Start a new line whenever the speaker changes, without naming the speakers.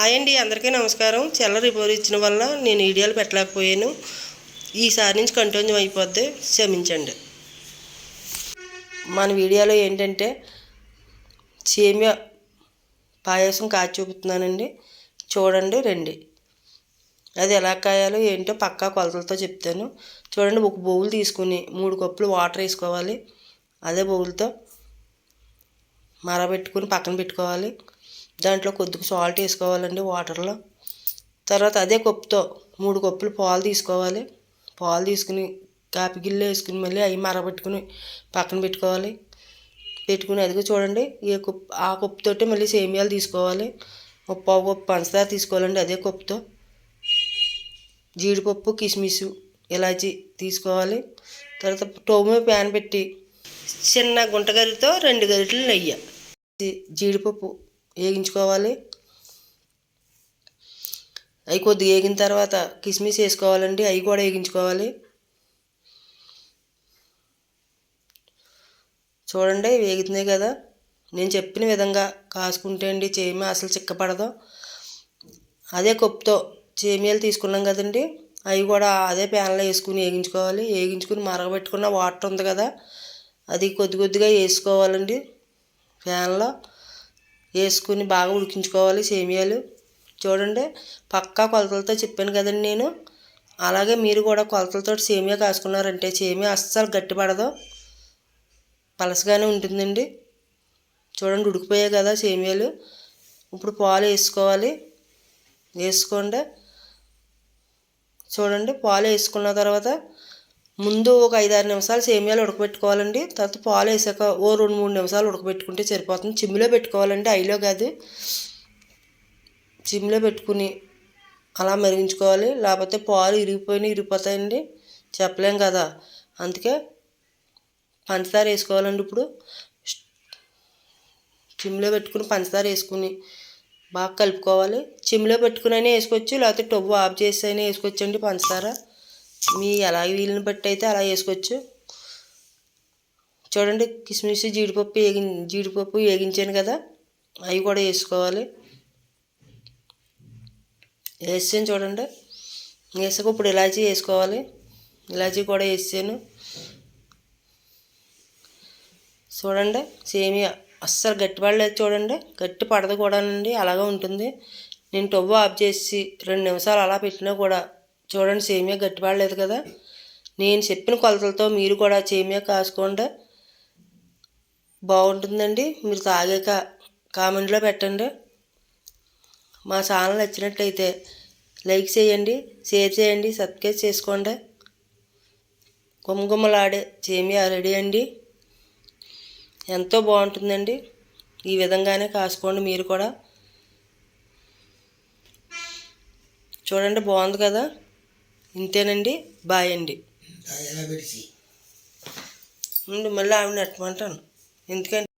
Hi అండి అందరికీ నమస్కారం. చెల్ల రిపోర్ట్ ఇచ్చిన వల్ల నేను వీడియోలు పెట్టలేకపోయాను. ఈసారి నుంచి కంటిన్యూ అయిపోద్ది. క్షమించండి. మన వీడియోలో ఏంటంటే సేమియా పాయసం కాచి చూపుతున్నానండి. చూడండి రండి. అది ఎలా కాయాలో ఏంటో పక్కా కొలతలతో చెప్తాను. చూడండి ఒక బౌల్ తీసుకుని మూడు కప్పులు వాటర్ వేసుకోవాలి. అదే బౌల్తో మరబెట్టుకుని పక్కన పెట్టుకోవాలి. దాంట్లో కొద్దిగా సాల్ట్ వేసుకోవాలండి వాటర్లో. తర్వాత అదే కప్పుతో మూడు కప్పులు పాలు తీసుకోవాలి. పాలు తీసుకుని కాపి గిన్నెలో వేసుకుని మళ్ళీ అవి మరబెట్టుకుని పక్కన పెట్టుకోవాలి. పెట్టుకుని అదిగో చూడండి ఏ కప్పు ఆ కప్పుతోటి మళ్ళీ సేమియాలు తీసుకోవాలి. ఒక పావు కప్పు పంచదార తీసుకోవాలండి అదే కప్పుతో. జీడిపప్పు కిస్మిస్ ఇలాచి తీసుకోవాలి. తర్వాత స్టవ్ మీద ప్యాన్ పెట్టి చిన్న గుంట గరితో రెండు గరిటలు నెయ్యి. జీడిపప్పు వేగించుకోవాలి అవి కొద్దిగా వేగిన తర్వాత కిస్మిస్ వేసుకోవాలండి. అవి కూడా వేగించుకోవాలి చూడండి వేగుతున్నాయి కదా. నేను చెప్పిన విధంగా కాసుకుంటే అండి చేమి అసలు చిక్కపడదు అదే కప్పుతో చేమియాలు తీసుకున్నాం కదండి. అవి కూడా అదే ప్యాన్లో వేసుకుని వేగించుకోవాలి వేగించుకుని మరగబెట్టుకున్న వాటర్ ఉంది కదా. అది కొద్ది కొద్దిగా వేసుకోవాలండి ప్యాన్లో. వేసుకుని బాగా ఉడికించుకోవాలి సేమియాలు. చూడండి పక్కా కొలతలతో చెప్పాను కదండి నేను. అలాగే మీరు కూడా కొలతలతో సేమియా కాసుకున్నారంటే సేమియా అస్సలు గట్టిపడదు. పలసగానే ఉంటుందండి. చూడండి ఉడికిపోయాయి కదా సేమియాలు. ఇప్పుడు పాలు వేసుకోవాలి. వేసుకోండి. చూడండి పాలు వేసుకున్న తర్వాత ముందు ఒక ఐదారు నిమిషాలు సేమియాలు ఉడకబెట్టుకోవాలండి. తర్వాత పాలు వేసాక ఓ రెండు మూడు నిమిషాలు ఉడకబెట్టుకుంటే సరిపోతుంది. చిమ్మిలో పెట్టుకోవాలండి. ఐలో కాదు. చిమ్మిలో పెట్టుకుని అలా మరిగించుకోవాలి. లేకపోతే పాలు ఇరిగిపోయినా ఇరిగిపోతాయండి. చెప్పలేం కదా. అందుకే పంచదార వేసుకోవాలండి ఇప్పుడు. చిమ్లో పెట్టుకుని పంచదార వేసుకుని బాగా కలుపుకోవాలి. చిమ్లో పెట్టుకుని అయినా వేసుకోవచ్చు. లేకపోతే టొవ్వు ఆఫ్ చేసి అయినా వేసుకోవచ్చండి పంచదార. మీ ఎలా వీలుని బట్టి అయితే అలా వేసుకోవచ్చు చూడండి కిస్మిస్ జీడిపప్పు వేగి జీడిపప్పు వేగించాను కదా అవి కూడా వేసుకోవాలి. వేసాను చూడండి వేసాక ఇప్పుడు ఇలాచీ వేసుకోవాలి. ఇలాచీ కూడా వేసాను. చూడండి సేమియా అస్సలు గట్టి పడలేదు చూడండి గట్టి పడదు కూడానండి అలాగే ఉంటుంది. నేను టొవ్వు ఆఫ్ చేసి రెండు నిమిషాలు అలా పెట్టినా కూడా చూడండి సేమియా గట్టిపడలేదు కదా. నేను చెప్పిన కొలతలతో మీరు కూడా సేమియా కాసుకోండి. బాగుంటుందండి. మీరు తాగాక కామెంట్లో పెట్టండి. మా ఛానల్ నచ్చినట్లయితే లైక్ చేయండి షేర్ చేయండి సబ్స్క్రైబ్ చేసుకోండి. గుమ్మగుమ్మలాడే సేమియా రెడీ అండి. ఎంతో బాగుంటుందండి. ఈ విధంగానే కాసుకోండి మీరు కూడా. చూడండి బాగుంది కదా. ఇంతేనండి బాయ్ అండి మళ్ళీ ఆవిడ నెట్టమంటాను ఎందుకంటే